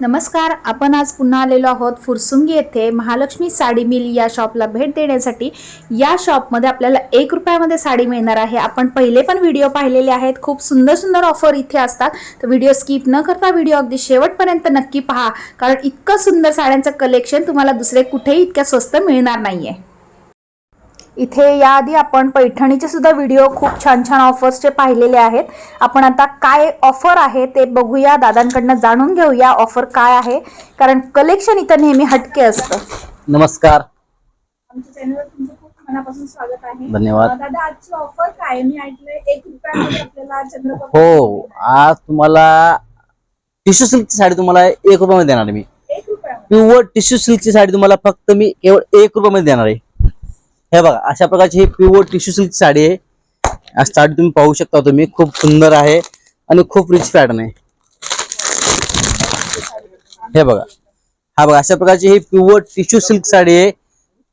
नमस्कार आपण आज पुन्हा आलेलो आहोत फुरसुंगी येथे महालक्ष्मी साडी मिल या शॉपला भेट देण्यासाठी. या शॉपमध्ये आपल्याला एक रुपयामध्ये साडी मिळणार आहे. आपण पहिले पण व्हिडिओ पाहिलेले आहेत. खूप सुंदर सुंदर ऑफर इथे असतात. तर व्हिडिओ स्किप न करता व्हिडिओ अगदी शेवटपर्यंत नक्की पहा. कारण इतकं सुंदर साड्यांचं कलेक्शन तुम्हाला दुसरे कुठेही इतक्या स्वस्त मिळणार नाही आहे इथे याआधी आपण पैठणीचे सुद्धा व्हिडिओ खूप छान छान ऑफर्सचे पाहिलेले आहेत. आपण आता काय ऑफर आहे ते बघूया. दादांकडनं जाणून घेऊया ऑफर काय आहे. कारण कलेक्शन इथं नेहमी हटके असतं. नमस्कार. आमच्या चॅनलवर तुमचं खूप मनापासून स्वागत आहे. धन्यवाद. अं, दादा आजची ऑफर काय? आहे? मी ऐकलंय एक रुपयामध्ये आपल्याला चंद्रकोर हो आज तुम्हाला टिश्यू सिल्कची साडी तुम्हाला एक रुपयामध्ये देणार आहे मी. एक प्युअर टिश्यू सिल्कची साडी तुम्हाला फक्त मी केवळ एक रुपयामध्ये देणार आहे. हे बघा अशा प्रकारची ही प्युअर टिश्यू सिल्कची साडी आहे साडी तुम्ही पाहू शकता तुम्ही खूप सुंदर आहे आणि खूप रिच पॅटर्न आहे हे बघा हा बघा अशा प्रकारची ही प्युअर टिश्यू सिल्क साडी आहे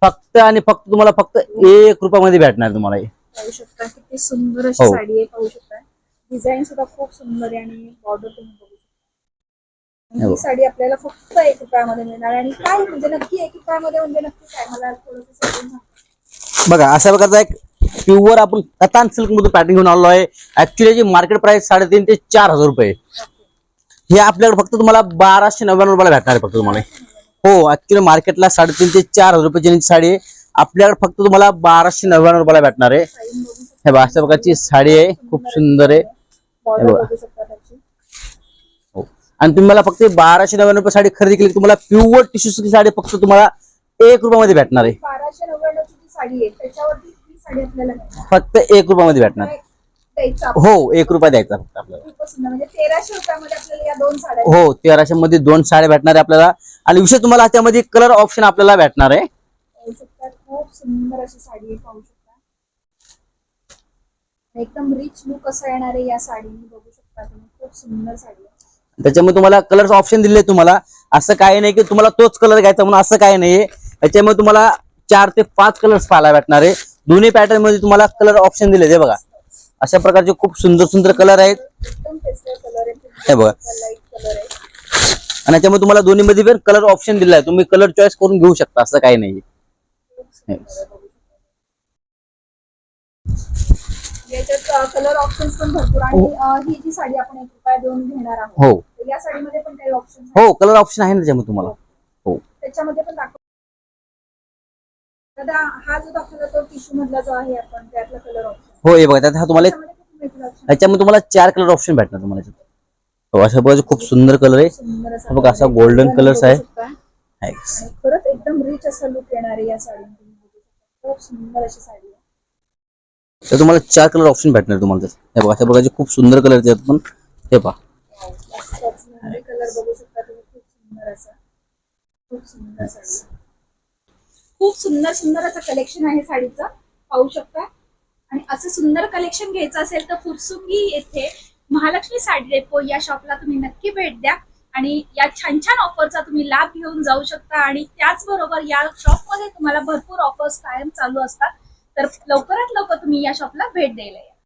फक्त आणि फक्त तुम्हाला फक्त एक रुपयामध्ये भेटणार तुम्हाला हे. पाहू शकता किती सुंदर अशी हो. साडी आहे पाहू शकता डिझाईन सुद्धा खूप सुंदर आहे आणि बॉर्डर तुम्ही बघू शकता आणि हो. ही साडी आपल्याला फक्त एक रुपयामध्ये मिळणार आणि काय म्हणजे नक्की एक रुपयामध्ये म्हणजे नक्की काय मला थोडंसं समजून सांगा. बघा अशा प्रकारचा एक प्युअर आपण कतान सिल्क मधून पॅटर्न घेऊन आलो आहे. ऍक्च्युली याची मार्केट प्राइस साडेतीन ते चार हजार रुपये हे आपल्याकडे फक्त तुम्हाला बाराशे नव्याण्णव रुपयाला भेटणार आहे फक्त तुम्हाला. हो ऍक्च्युली मार्केटला साडेतीन ते चार हजार रुपयाची साडी आहे. आपल्याकडे फक्त तुम्हाला बाराशे नव्याण्णव रुपयाला भेटणार आहे. हे बघा अशा प्रकारची साडी आहे. खूप सुंदर आहे. बघा. हो. आणि तुम्ही मला फक्त बाराशे नव्याण्णव रुपये साडी खरेदी केली तुम्हाला प्युअर टिश्यू साडी फक्त तुम्हाला एक रुपयामध्ये भेटणार आहे. साडी आहे त्याच्यावरती ही साडी आपल्याला मिळणार फक्त एक रुपयामध्ये भेटणार. काय द्यायचं आपण? हो एक रुपया द्यायचा फक्त आपल्याला. खूपच सुंदर म्हणजे तेराशे रुपयामध्ये आपल्याला या दोन साड्या हो तेराशे मध्ये दोन साड्या भेटणार आहे आपल्याला. आणि विशेष तुम्हाला त्यामध्ये कलर ऑप्शन आपल्याला भेटणार आहे. पाहू शकता खूप सुंदर अशी साडी आहे पाहू शकता. एकदम रिच लुक असं येणार आहे या साडीने बघू शकता तुम्ही खूप सुंदर साडी आहे. त्याच्यामध्ये तुम्हाला कलर ऑप्शन दिले तुम्हाला. असं काही नाही की तुम्हाला तोच कलर घ्यायचा म्हणून असं काही नाहीये. त्याच्यामध्ये तुम्हाला चार ते पाच कलर्स पाहायला भेटणार आहे. दोन्ही पॅटर्नमध्ये तुम्हाला कलर ऑप्शन दिले ते बघा. अशा प्रकारचे खूप सुंदर सुंदर कलर आहेत. कलर हे बघा. कलर आणि त्याच्यामध्ये तुम्हाला दोन्ही मध्ये पण कलर ऑप्शन दिला आहे. तुम्ही कलर चॉईस करून घेऊ शकता. असं काही नाही कलर ऑप्शन्स पण भरपूर आणि ही. जी साडी आपण एक रुपया देऊन घेणार आहोत हो. तर या साडीमध्ये पण काही ऑप्शन हो कलर ऑप्शन आहे ना त्याच्यामध्ये तुम्हाला. हो. त्याच्यामध्ये पण दाखव दादा हा जो दाखवला तो टिश्यू मधला जो आहे आपण त्यातला कलर ऑप्शन हो हे बघा त्यात हा तुम्हाला एक त्याच्यामध्ये किती मिळतील option? त्याच्यामध्ये तुम्हाला चार कलर ऑप्शन भेटणार तुम्हाला याच्यात. हो अशा प्रकारचे खूप सुंदर कलर आहे सुंदर असा हा बघा, असा golden आहे. colors बघू आहे. शकता. आहे. आणि खरंच एकदम रिच असा लुक येणार आहे या. खूप सुंदर अशी साडी आहे तर तुम्हाला चार कलर ऑप्शन भेटणार तुम्हाला त्यात. हे बघा अशा प्रकारचे खूप सुंदर कलर पण हे पहा कलर बघू शकता तुम्ही खूप सुंदर असा खूप सुंदर साडी खूप सुंदर सुंदर असं कलेक्शन आहे साडीचं. पाहू शकता. आणि असं सुंदर कलेक्शन घ्यायचं असेल तर फुरसुंगी येथे महालक्ष्मी साडी डेपो या शॉपला तुम्ही नक्की भेट द्या. आणि या छान छान ऑफरचा तुम्ही लाभ घेऊन जाऊ शकता. आणि त्याचबरोबर या शॉपमध्ये तुम्हाला भरपूर ऑफर्स कायम चालू असतात. तर लवकरात लवकर तुम्ही या शॉपला भेट द्यायला या.